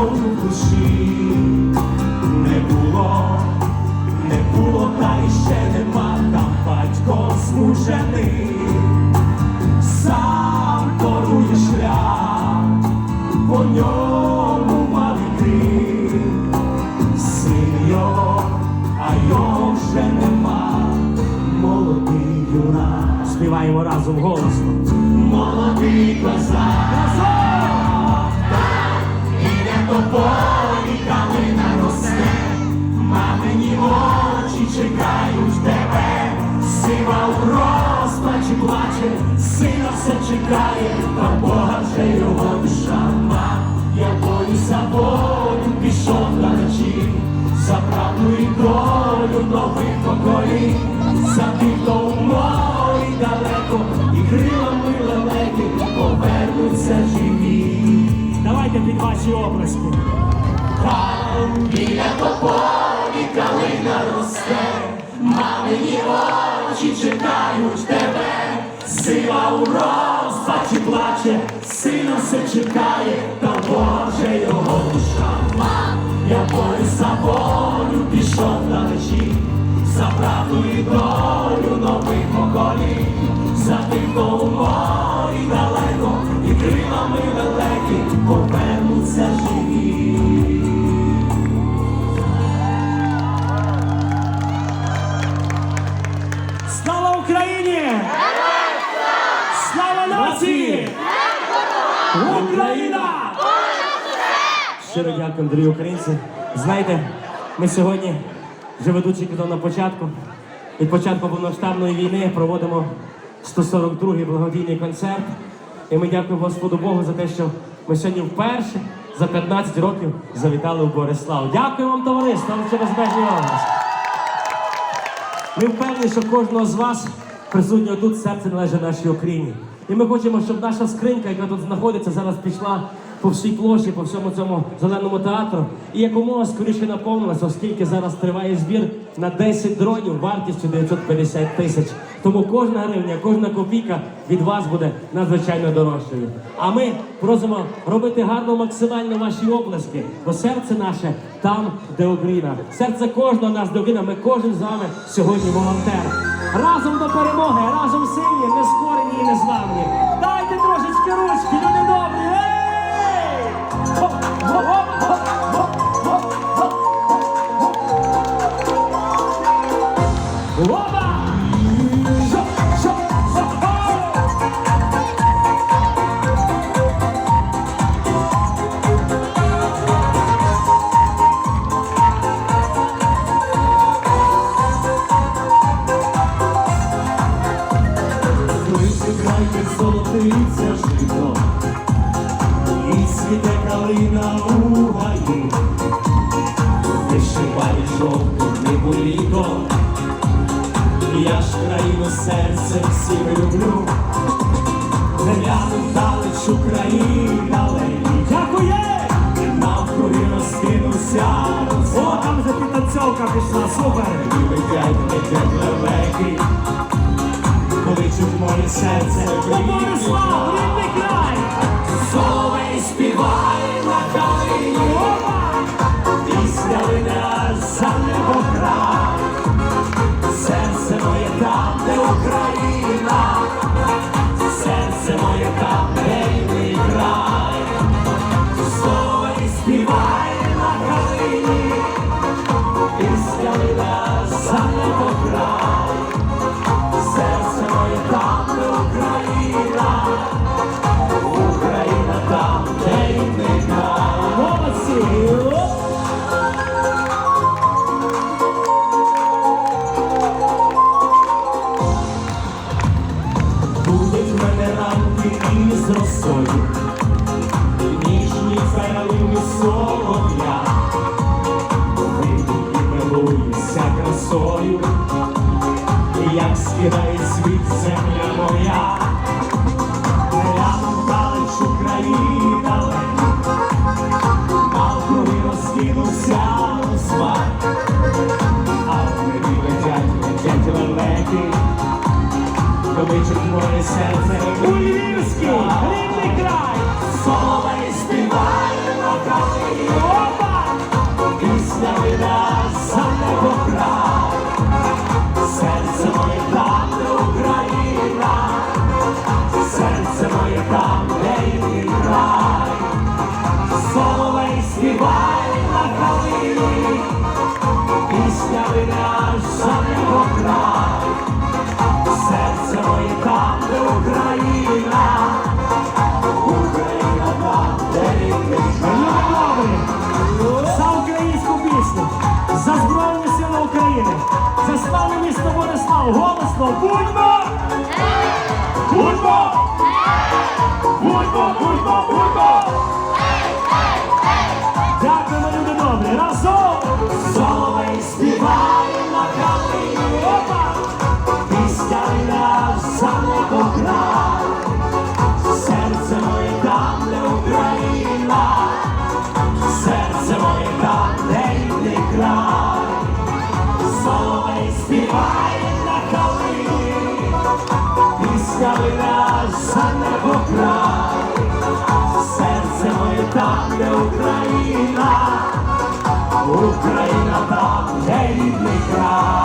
в душі. Не було, не було, та й ще нема. Там батько змучений, сам порує шлях, по ньому мав іти, син його, а його вже нема, молодий юнак. Співаємо разом голосно. Молодий козак, іде до полі, калина росте, мамині очі чекають тебе, сива у розпачі плаче, сина все чекає, та Бога вже його душа ма. Я бою за волю пішов на ночі, за правду і долю нових поколінь, за тих, хто у під ваші оплески. Там біля тополі калина росте, мамині очі чекають тебе, сила у розпачі плаче, сина все чекає, та Боже його душа. ма. Я бою за волю пішов на мечі, за правду і долю нових поколінь, Щиро дякую, дорогі українці. Знаєте, ми сьогодні, вже ведучий казав на початку, від початку повноштабної війни проводимо 142-й благодійний концерт. І ми дякуємо Господу Богу за те, що ми сьогодні вперше за 15 років завітали в Борислав. Дякую вам, товариство, вам ще безмежний область. Ми впевнені, що кожного з вас присутнього тут серце належить нашій Україні. І ми хочемо, щоб наша скринька, яка тут знаходиться, зараз пішла по всій площі, по всьому цьому зеленому театру, і якомога скоріше наповнилася, оскільки зараз триває збір на 10 дронів вартістю 950 тисяч. Тому кожна гривня, кожна копійка від вас буде надзвичайно дорожчою. А ми просимо робити гарно максимально ваші оплески, бо серце наше там, де Україна. Серце кожного нас де Україна. Ми кожен з вами сьогодні волонтер. Разом до перемоги, разом сильні, нескорені і незламні. Дайте трошечки ручки, люди добрі! Whoa! Калина у гаю, вишиває жовтим небо літо, я ж країну серцем всім люблю, гляну вдалеч Україна лені. Дякую! Навкруги розкинувся О, там вже підтанцьовка пішла, супер! І летять, летять лелеки, кличуть моє серце Будуть мене ранки із росою, як скидає світ земля моя, Глянув далеч Україна. Голосно, будьмо! Будьмо! Будьмо, будьмо, будьмо! Дякуємо, люди добрі, разом! Соловей співає на калині, опа! Пісня наш за небо край, серце моє там, де Україна, серце моє там, де рідний край, Соловей співає Україна, та де рідний край.